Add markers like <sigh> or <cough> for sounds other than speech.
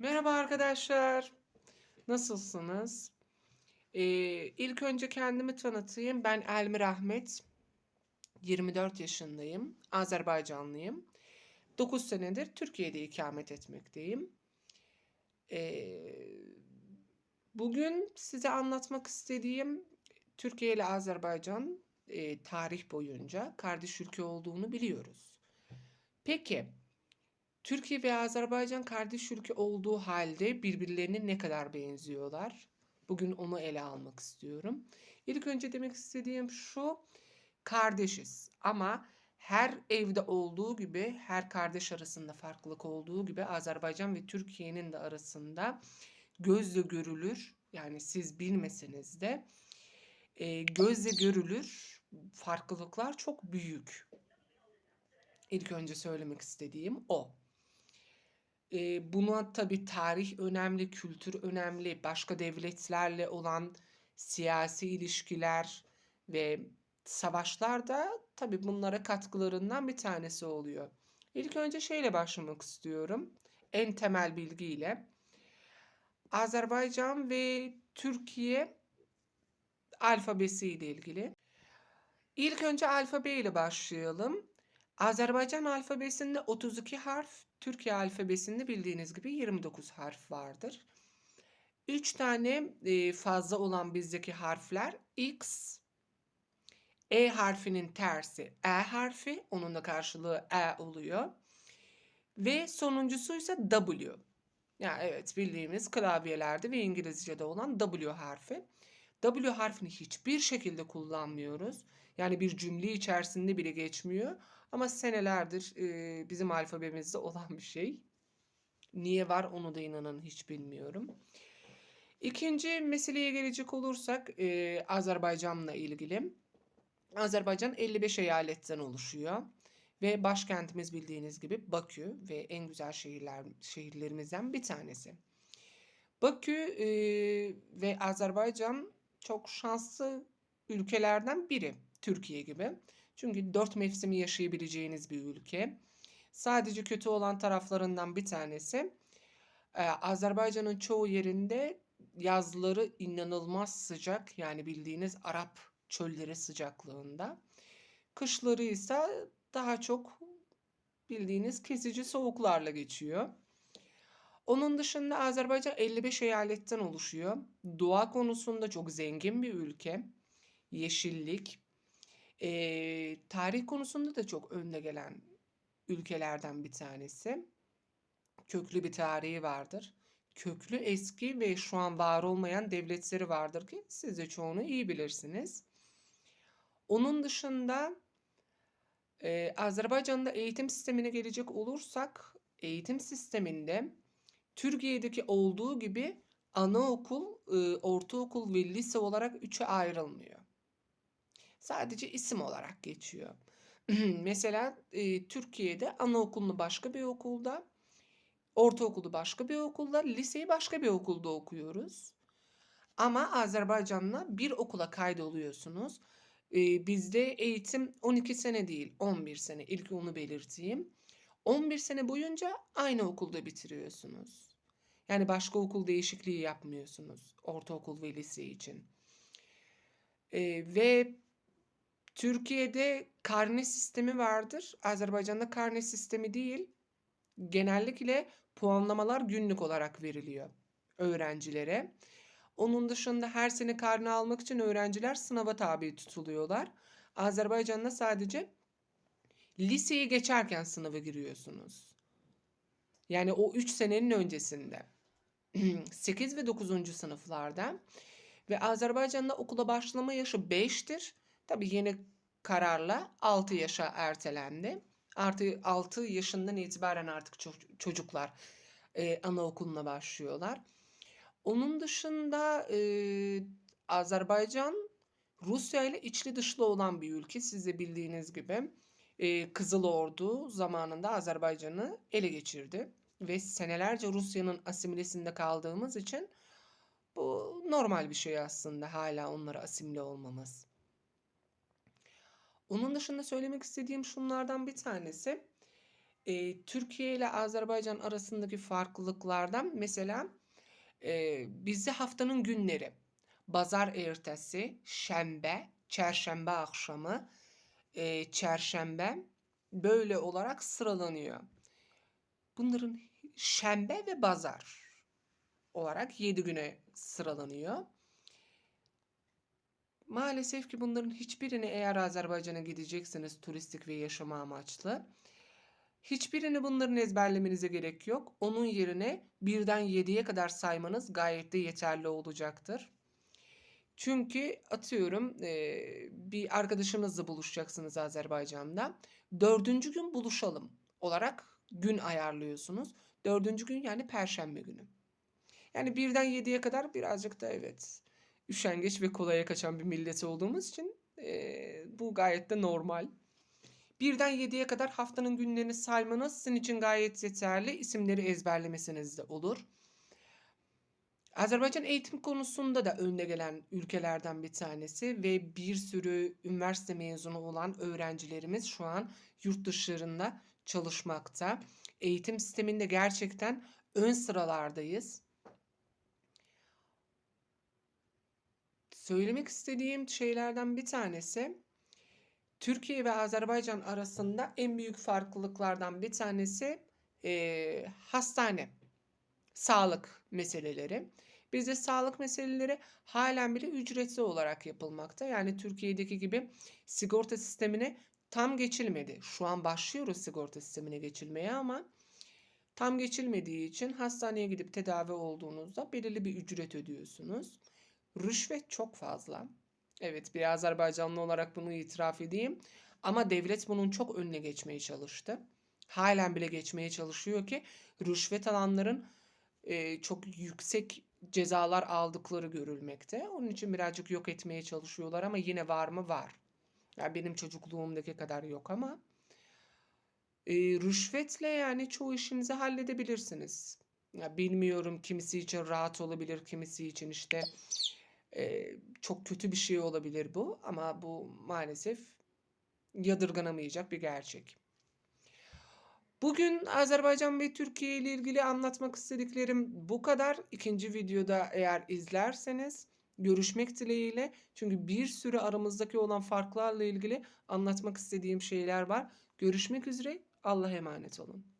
Merhaba arkadaşlar. Nasılsınız? Ee, ilk önce kendimi tanıtayım. Ben Elmir Ahmet. 24 yaşındayım. Azerbaycanlıyım. 9 senedir Türkiye'de ikamet etmekteyim. Ee, bugün size anlatmak istediğim Türkiye ile Azerbaycan e, tarih boyunca kardeş ülke olduğunu biliyoruz. Peki Türkiye ve Azerbaycan kardeş ülke olduğu halde birbirlerine ne kadar benziyorlar? Bugün onu ele almak istiyorum. İlk önce demek istediğim şu, kardeşiz ama her evde olduğu gibi, her kardeş arasında farklılık olduğu gibi Azerbaycan ve Türkiye'nin de arasında gözle görülür, yani siz bilmeseniz de e, gözle görülür farklılıklar çok büyük. İlk önce söylemek istediğim o. Eee, buna tabii tarih önemli, kültür önemli, başka devletlerle olan siyasi ilişkiler ve savaşlar da tabii bunlara katkılarından bir tanesi oluyor. İlk önce şeyle başlamak istiyorum. En temel bilgiyle. Azerbaycan ve Türkiye alfabesi ile ilgili. İlk önce alfabe ile başlayalım. Azerbaycan alfabesinde 32 harf, Türkiye alfabesinde bildiğiniz gibi 29 harf vardır. 3 tane e, fazla olan bizdeki harfler X, E harfinin tersi E harfi, onun da karşılığı E oluyor. Ve sonuncusu ise W. Yani evet bildiğimiz klavyelerde ve İngilizce'de olan W harfi. W harfini hiçbir şekilde kullanmıyoruz. Yani bir cümle içerisinde bile geçmiyor. Ama senelerdir e, bizim alfabemizde olan bir şey. Niye var onu da inanın hiç bilmiyorum. İkinci meseleye gelecek olursak e, Azerbaycan'la ilgili. Azerbaycan 55 eyaletten oluşuyor. Ve başkentimiz bildiğiniz gibi Bakü ve en güzel şehirler şehirlerimizden bir tanesi. Bakü e, ve Azerbaycan çok şanslı ülkelerden biri Türkiye gibi. Çünkü dört mevsimi yaşayabileceğiniz bir ülke. Sadece kötü olan taraflarından bir tanesi e, Azerbaycan'ın çoğu yerinde yazları inanılmaz sıcak yani bildiğiniz Arap çölleri sıcaklığında. Kışları ise daha çok bildiğiniz kesici soğuklarla geçiyor. Onun dışında Azerbaycan 55 eyaletten oluşuyor. Doğa konusunda çok zengin bir ülke. Yeşillik, e, tarih konusunda da çok önde gelen ülkelerden bir tanesi. Köklü bir tarihi vardır. Köklü eski ve şu an var olmayan devletleri vardır ki siz de çoğunu iyi bilirsiniz. Onun dışında e, Azerbaycan'da eğitim sistemine gelecek olursak eğitim sisteminde Türkiye'deki olduğu gibi anaokul, e, ortaokul ve lise olarak üçe ayrılmıyor. Sadece isim olarak geçiyor. <clears throat> Mesela e, Türkiye'de anaokulunu başka bir okulda, ortaokulu başka bir okulda, liseyi başka bir okulda okuyoruz. Ama Azerbaycan'la bir okula kaydoluyorsunuz. E, bizde eğitim 12 sene değil 11 sene ilk onu belirteyim. 11 sene boyunca aynı okulda bitiriyorsunuz. Yani başka okul değişikliği yapmıyorsunuz ortaokul ve lise için. E, ve Türkiye'de karne sistemi vardır. Azerbaycan'da karne sistemi değil. Genellikle puanlamalar günlük olarak veriliyor öğrencilere. Onun dışında her sene karne almak için öğrenciler sınava tabi tutuluyorlar. Azerbaycan'da sadece liseyi geçerken sınava giriyorsunuz. Yani o 3 senenin öncesinde. <clears throat> 8 ve 9. sınıflarda ve Azerbaycan'da okula başlama yaşı 5'tir. Tabii yeni kararla 6 yaşa ertelendi. Artı 6 yaşından itibaren artık çocuklar e, anaokuluna başlıyorlar. Onun dışında e, Azerbaycan Rusya ile içli dışlı olan bir ülke. Siz de bildiğiniz gibi e, Kızıl Ordu zamanında Azerbaycan'ı ele geçirdi. Ve senelerce Rusya'nın asimilesinde kaldığımız için bu normal bir şey aslında hala onlara asimile olmamız. Onun dışında söylemek istediğim şunlardan bir tanesi. Eee, Türkiye ile Azerbaycan arasındaki farklılıklardan mesela, eee, bizde haftanın günleri bazar ertesi, şembe, çarşamba akşamı, eee, çarşembe böyle olarak sıralanıyor. Bunların şembe ve bazar olarak 7 güne sıralanıyor. Maalesef ki bunların hiçbirini eğer Azerbaycan'a gidecekseniz turistik ve yaşama amaçlı, hiçbirini bunların ezberlemenize gerek yok. Onun yerine birden 7'ye kadar saymanız gayet de yeterli olacaktır. Çünkü atıyorum eee, bir arkadaşımızla buluşacaksınız Azerbaycan'da. Dördüncü gün buluşalım olarak gün ayarlıyorsunuz. Dördüncü gün yani Perşembe günü. Yani birden 7'ye kadar birazcık da evet üşengeç ve kolaya kaçan bir millet olduğumuz için eee, bu gayet de normal. Birden 7'ye kadar haftanın günlerini saymanız sizin için gayet yeterli. İsimleri ezberlemesiniz de olur. Azerbaycan eğitim konusunda da önde gelen ülkelerden bir tanesi ve bir sürü üniversite mezunu olan öğrencilerimiz şu an yurt dışlarında çalışmakta. Eğitim sisteminde gerçekten ön sıralardayız. Söylemek istediğim şeylerden bir tanesi Türkiye ve Azerbaycan arasında en büyük farklılıklardan bir tanesi eee, hastane, sağlık meseleleri. Bizde sağlık meseleleri halen bile ücretli olarak yapılmakta. Yani Türkiye'deki gibi sigorta sistemine tam geçilmedi. Şu an başlıyoruz sigorta sistemine geçilmeye ama tam geçilmediği için hastaneye gidip tedavi olduğunuzda belirli bir ücret ödüyorsunuz. Rüşvet çok fazla. Evet bir Azerbaycanlı olarak bunu itiraf edeyim. Ama devlet bunun çok önüne geçmeye çalıştı. Halen bile geçmeye çalışıyor ki rüşvet alanların e, çok yüksek cezalar aldıkları görülmekte. Onun için birazcık yok etmeye çalışıyorlar ama yine var mı? Var. Ya benim çocukluğumdaki kadar yok ama e, rüşvetle yani çoğu işinizi halledebilirsiniz. Ya bilmiyorum kimisi için rahat olabilir, kimisi için işte çok kötü bir şey olabilir bu ama bu maalesef yadırganamayacak bir gerçek. Bugün Azerbaycan ve Türkiye ile ilgili anlatmak istediklerim bu kadar. İkinci videoda eğer izlerseniz görüşmek dileğiyle. Çünkü bir sürü aramızdaki olan farklarla ilgili anlatmak istediğim şeyler var. Görüşmek üzere. Allah'a emanet olun.